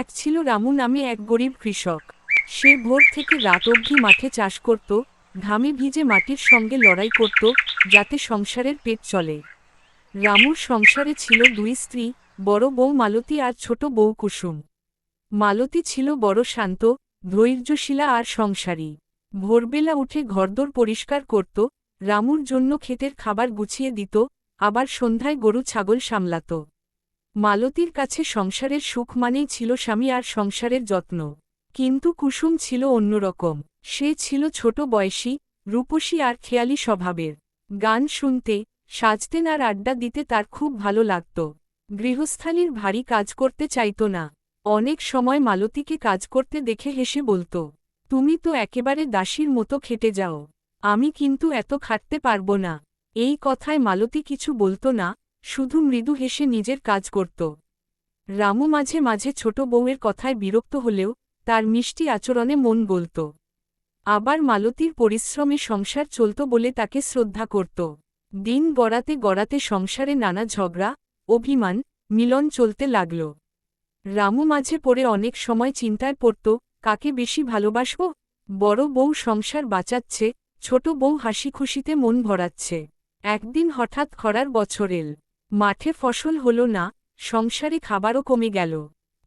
এক ছিল রামু নামে এক গরিব কৃষক। সে ভোর থেকে রাত অবধি মাঠে চাষ করত, ঘামে ভিজে মাটির সঙ্গে লড়াই করত, যাতে সংসারের পেট চলে। রামুর সংসারে ছিল দুই স্ত্রী, বড় বউ মালতী আর ছোট বউ কুসুম। মালতী ছিল বড় শান্ত, ধৈর্যশীলা আর সংসারী। ভোরবেলা উঠে ঘরদোর পরিষ্কার করত, রামুর জন্য ক্ষেতের খাবার গুছিয়ে দিত, আবার সন্ধ্যায় গরু ছাগল সামলাত। মালতীর কাছে সংসারের সুখ মানেই ছিল স্বামী আর সংসারের যত্ন। কিন্তু কুসুম ছিল অন্যরকম। সে ছিল ছোট বয়সী, রূপসী আর খেয়ালি স্বভাবের। গান শুনতে, সাজতেন আর আড্ডা দিতে তার খুব ভালো লাগত। গৃহস্থালীর ভারী কাজ করতে চাইত না। অনেক সময় মালতীকে কাজ করতে দেখে হেসে বলত, তুমি তো একেবারে দাসীর মতো খেটে যাও। আমি কিন্তু এত খাটতে পারব না। এই কথায় মালতী কিছু বলতো না শুধু মৃদু হেসে নিজের কাজ করত। রামু মাঝে মাঝে ছোট বউয়ের কথায় বিরক্ত হলেও তার মিষ্টি আচরণে মন বলত আবার মালতীর পরিশ্রমে সংসার চলত বলে তাকে শ্রদ্ধা করত। দিন গড়াতে গড়াতে সংসারে নানা ঝগড়া, অভিমান, মিলন চলতে লাগল। রামু মাঝে পড়ে অনেক সময় চিন্তায় পড়ত, কাকে বেশি ভালোবাসব? বড় বউ সংসার বাঁচাচ্ছে, ছোট বউ হাসি খুশিতে মন ভরাচ্ছে। একদিন হঠাৎ খরার বছর এল মাঠে ফসল হল না, সংসারে খাবারও কমে গেল।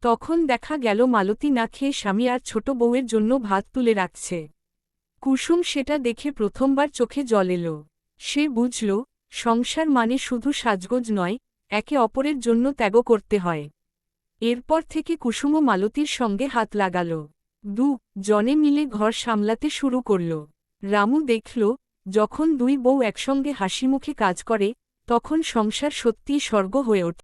তখন দেখা গেল মালতী না খেয়ে স্বামী আর ছোট বউয়ের জন্য ভাত তুলে রাখছে। কুসুম সেটা দেখে প্রথমবার চোখে জল এলো। সে বুঝল, সংসার মানে শুধু সাজগোজ নয়, একে অপরের জন্য ত্যাগ করতে হয়। এরপর থেকে কুসুম ও মালতীর সঙ্গে হাত লাগাল। দু, জনে মিলে ঘর সামলাতে শুরু করল। রামু দেখল, যখন দুই বউ একসঙ্গে হাসিমুখে কাজ করে তখন সংসার সত্যিই স্বর্গ হয়ে ওঠে